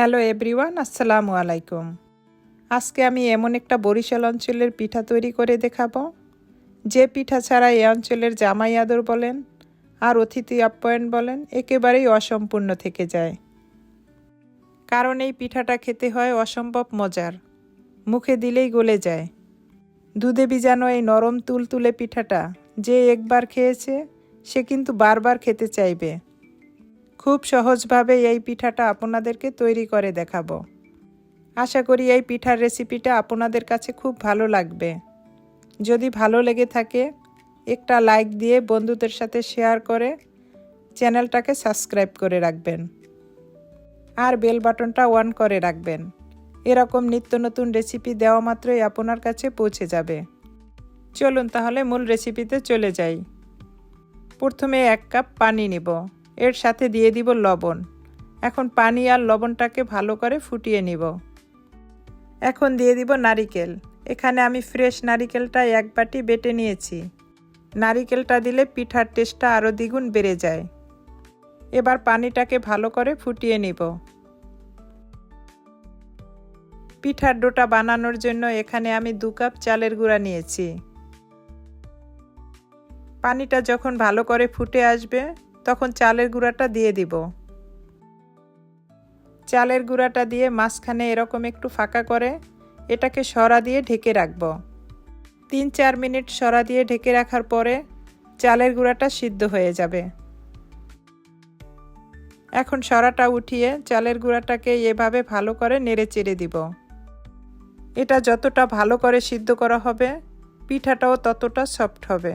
Hello everyone, আসসালামু আলাইকুম। আজকে আমি এমন একটা বরিশাল অঞ্চলের পিঠা তৈরি করে দেখাবো। যে পিঠা ছাড়া এই অঞ্চলের জামাই আদর বলেন আর অতিথি আপ্যায়ন বলেন একেবারেই অসম্পূর্ণ থেকে যায়। কারণ এই পিঠাটা খেতে হয় অসম্ভব মজার। মুখে দিলেই গলে যায়। দুধে ভিজানো এই নরম তুলতুলে পিঠাটা যে একবার খেয়েছে, সে কিন্তু বারবার খেতে চাইবে। খুব সহজভাবে এই পিঠাটা আপনাদেরকে তৈরি করে দেখাবো। আশা করি এই পিঠার রেসিপিটা আপনাদের কাছে খুব ভালো লাগবে। যদি ভালো লেগে থাকে, একটা লাইক দিয়ে বন্ধুদের সাথে শেয়ার করে চ্যানেলটাকে সাবস্ক্রাইব করে রাখবেন। আর বেল বাটনটা অন করে রাখবেন। এরকম নিত্য নতুন রেসিপি দেওয়া মাত্রই আপনার কাছে পৌঁছে যাবে। চলুন তাহলে মূল রেসিপিতে চলে যাই। প্রথমে এক কাপ পানি নিব। এর সাথে দিয়ে দিব লবণ। এখন পানি আর লবণটাকে ভালো করে ফুটিয়ে নিব। এখন দিয়ে দিব নারিকেল। এখানে আমি ফ্রেশ নারিকেলটা এক বাটি বেটে নিয়েছি। নারিকেলটা দিলে পিঠার টেস্টটা আরও দ্বিগুণ বেড়ে যায়। এবার পানিটাকে ভালো করে ফুটিয়ে নিব। পিঠার ডোটা বানানোর জন্য এখানে আমি দু কাপ চালের গুঁড়া নিয়েছি। পানিটা যখন ভালো করে ফুটে আসবে তখন চালের গুঁড়াটা দিয়ে দিব। চালের গুঁড়াটা দিয়ে মাঝখানে এরকম একটু ফাঁকা করে এটাকে সরা দিয়ে ঢেকে রাখব। তিন চার মিনিট সরা দিয়ে ঢেকে রাখার পরে চালের গুঁড়াটা সিদ্ধ হয়ে যাবে। এখন সরাটা উঠিয়ে চালের গুঁড়াটাকে এভাবে ভালো করে নেড়ে চেড়ে দিব। এটা যতটা ভালো করে সিদ্ধ করা হবে, পিঠাটাও ততটা সফট হবে।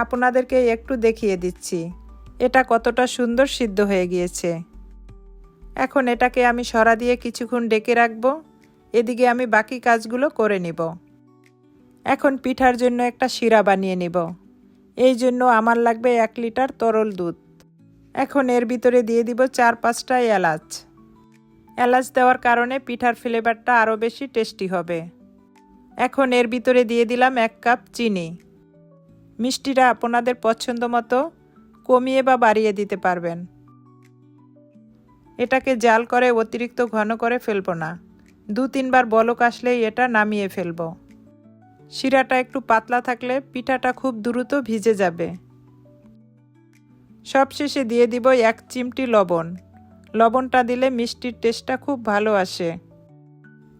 আপনাদেরকে একটু দেখিয়ে দিচ্ছি। এটা কতটা সুন্দর সিদ্ধ হয়ে গিয়েছে। এখন এটাকে আমি সরা দিয়ে কিছুক্ষণ ডেকে রাখব। এদিকে আমি বাকি কাজগুলো করে নিব। এখন পিঠার জন্য একটা শিরা বানিয়ে নিব। এই জন্য আমার লাগবে এক লিটার তরল দুধ। এখন এর ভিতরে দিয়ে দিব চার পাঁচটা এলাচ। এলাচ দেওয়ার কারণে পিঠার ফ্লেভারটা আরও বেশি টেস্টি হবে। এখন এর ভিতরে দিয়ে দিলাম এক কাপ চিনি। মিষ্টিটা আপনাদের পছন্দ মতো কমিয়ে বা বাড়িয়ে দিতে পারবেন। এটাকে জাল করে অতিরিক্ত ঘন করে ফেলব না। দু তিনবার বলক আসলেই এটা নামিয়ে ফেলব। শিরাটা একটু পাতলা থাকলে পিঠাটা খুব দ্রুত ভিজে যাবে। সবশেষে দিয়ে দিব এক চিমটি লবণ। লবণটা দিলে মিষ্টির টেস্টটা খুব ভালো আসে।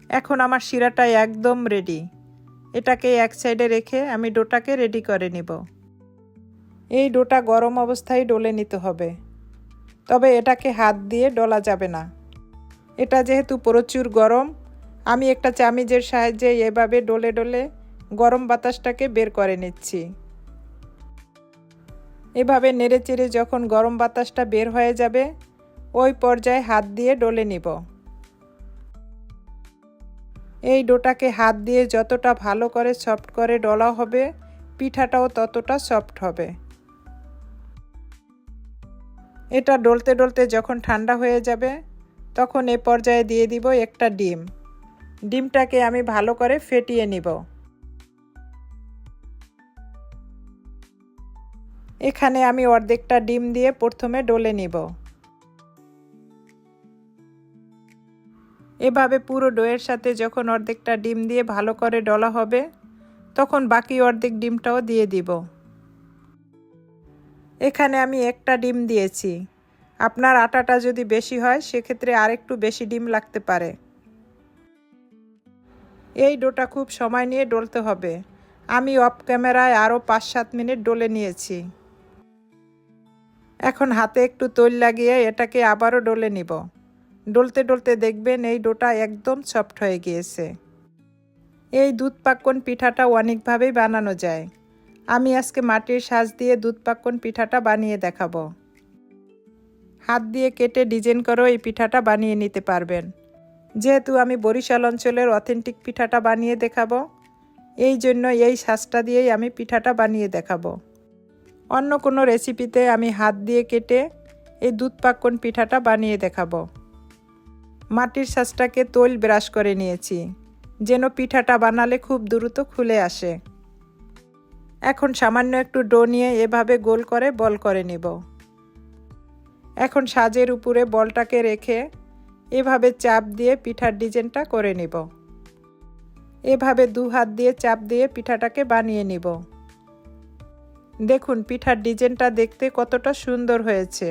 এখন আমার শিরাটা একদম রেডি এটাকে এক সাইডে রেখে আমি ডোটাকে রেডি করে নিব। এই ডোটা গরম অবস্থায় ডলে নিতে হবে। তবে এটাকে হাত দিয়ে ডলা যাবে না। এটা যেহেতু প্রচুর গরম, আমি একটা চামিজের সাহায্যে এভাবে ডলে ডলে গরম বাতাসটাকে বের করে নিচ্ছি। এভাবে নেড়ে চেড়ে যখন গরম বাতাসটা বের হয়ে যাবে, ওই পর্যায়ে হাত দিয়ে ডলে নিব। এই ডোটাকে হাত দিয়ে যতটা ভালো করে সফট করে ডলা হবে, পিঠাটাও ততটা সফট হবে। এটা ডলতে ডলতে যখন ঠান্ডা হয়ে যাবে, তখন এ পর্যায়ে দিয়ে দিব একটা ডিম। ডিমটাকে আমি ভালো করে ফেটিয়ে নিব। এখানে আমি অর্ধেকটা ডিম দিয়ে প্রথমে ডলে নিব। এভাবে পুরো ডোয়ের সাথে যখন অর্ধেকটা ডিম দিয়ে ভালো করে ডলা হবে, তখন বাকি অর্ধেক ডিমটাও দিয়ে দিব। এখানে আমি একটা ডিম দিয়েছি। আপনার আটাটা যদি বেশি হয়, সেক্ষেত্রে আরেকটু বেশি ডিম লাগতে পারে। এই ডোটা খুব সময় নিয়ে ডলতে হবে। আমি অফ ক্যামেরায় আরও পাঁচ সাত মিনিট ডলে নিয়েছি। এখন হাতে একটু তৈল লাগিয়ে এটাকে আবারও ডলে নিব। ডলতে ডলতে দেখবেন এই ডোটা একদম সফট হয়ে গিয়েছে। এই দুধ পাক্কন পিঠাটা অনেকভাবেই বানানো যায়। আমি আজকে মাটির সাজ দিয়ে দুধ পাক্কন পিঠাটা বানিয়ে দেখাবো। হাত দিয়ে কেটে ডিজাইন করেও এই পিঠাটা বানিয়ে নিতে পারবেন। যেহেতু আমি বরিশাল অঞ্চলের অথেন্টিক পিঠাটা বানিয়ে দেখাবো, এই জন্য এই সাজটা দিয়েই আমি পিঠাটা বানিয়ে দেখাবো। অন্য কোনো রেসিপিতে আমি হাত দিয়ে কেটে এই দুধ পাক্কন পিঠাটা বানিয়ে দেখাবো। মাটির সাজটাকে তৈল ব্রাশ করে নিয়েছি, যেন পিঠাটা বানালে খুব দ্রুত খুলে আসে। এখন সামান্য একটু ডো নিয়ে এভাবে গোল করে বল করে নিব। এখন সাজের উপরে বলটাকে রেখে এভাবে চাপ দিয়ে পিঠার ডিজাইনটা করে নিব। এভাবে দু হাত দিয়ে চাপ দিয়ে পিঠাটাকে বানিয়ে নিব। দেখুন, পিঠার ডিজাইনটা দেখতে কতটা সুন্দর হয়েছে।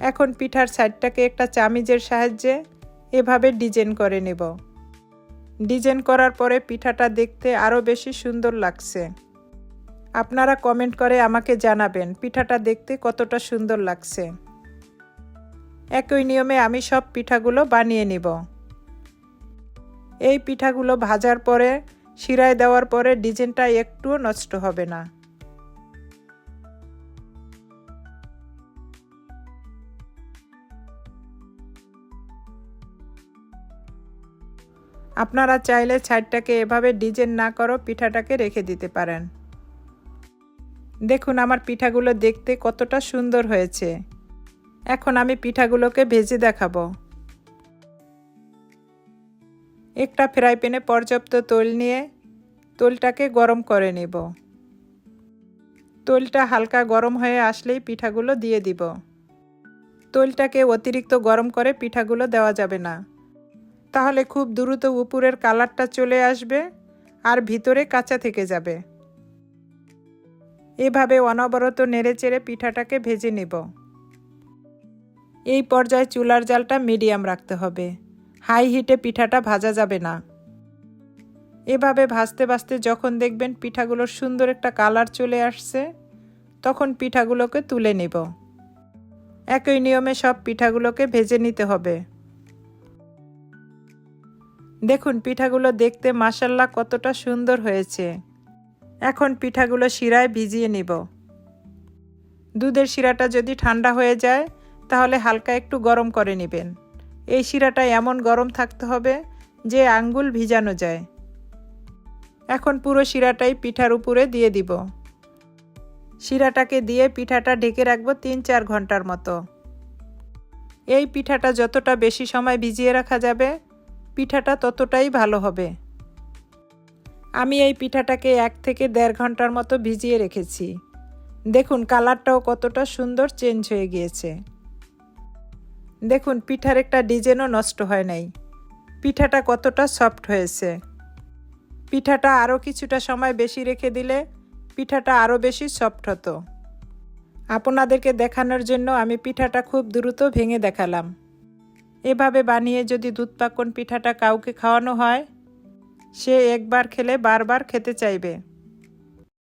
এখন পিঠার সাইডটাকে একটা চামিজের সাহায্যে এভাবে ডিজাইন করে নেব। ডিজাইন করার পরে পিঠাটা দেখতে আরও বেশি সুন্দর লাগছে। আপনারা কমেন্ট করে আমাকে জানাবেন পিঠাটা দেখতে কতটা সুন্দর লাগছে। একই নিয়মে আমি সব পিঠাগুলো বানিয়ে নিব। এই পিঠাগুলো ভাজার পরে, শিরায় দেওয়ার পরে ডিজাইনটা একটুও নষ্ট হবে না। আপনারা চাইলে ছাইডটাকে এভাবে ডিজাইন না করো, পিঠাটাকে রেখে দিতে পারেন। দেখুন আমার পিঠাগুলো দেখতে কতটা সুন্দর হয়েছে। এখন আমি পিঠাগুলোকে ভেজে দেখাবো। একটা ফ্রাই প্যানে পর্যাপ্ত তৈল নিয়ে তৈলটাকে গরম করে নেব। তৈলটা হালকা গরম হয়ে আসলেই পিঠাগুলো দিয়ে দিব। তৈলটাকে অতিরিক্ত গরম করে পিঠাগুলো দেওয়া যাবে না। তাহলে খুব দ্রুত উপরের কালারটা চলে আসবে আর ভিতরে কাঁচা থেকে যাবে। এভাবে অনবরত নেড়েচেড়ে পিঠাটাকে ভেজে নেব। এই পর্যায়ে চুলার জালটা মিডিয়াম রাখতে হবে। হাই হিটে পিঠাটা ভাজা যাবে না। এভাবে ভাজতে ভাজতে যখন দেখবেন পিঠাগুলোর সুন্দর একটা কালার চলে আসছে, তখন পিঠাগুলোকে তুলে নেব। একই নিয়মে সব পিঠাগুলোকে ভেজে নিতে হবে। দেখুন, পিঠাগুলো দেখতে মাসাল্লা কতটা সুন্দর হয়েছে। এখন পিঠাগুলো শিরায় ভিজিয়ে নিব। দুধের শিরাটা যদি ঠান্ডা হয়ে যায়, তাহলে হালকা একটু গরম করে নেবেন। এই শিরাটা এমন গরম থাকতে হবে যে আঙ্গুল ভিজানো যায়। এখন পুরো শিরাটাই পিঠার উপরে দিয়ে দিব। শিরাটাকে দিয়ে পিঠাটা ঢেকে রাখব তিন চার ঘণ্টার মতো। এই পিঠাটা যতটা বেশি সময় ভিজিয়ে রাখা যাবে পিঠাটা ততটাই ভালো হবে। আমি এই পিঠাটাকে এক থেকে দেড় ঘণ্টার মতো ভিজিয়ে রেখেছি। দেখুন, কালারটাও কতটা সুন্দর চেঞ্জ হয়ে গিয়েছে। দেখুন, পিঠার একটা ডিজাইনও নষ্ট হয় নাই। পিঠাটা কতটা সফট হয়েছে। পিঠাটা আরও কিছুটা সময় বেশি রেখে দিলে পিঠাটা আরও বেশি সফট হতো। আপনাদেরকে দেখানোর জন্য আমি পিঠাটা খুব দ্রুত ভেঙে দেখালাম। এভাবে বানিয়ে যদি দুধ পাকন পিঠাটা কাউকে খাওয়ানো হয়, সে একবার খেলে বারবার খেতে চাইবে।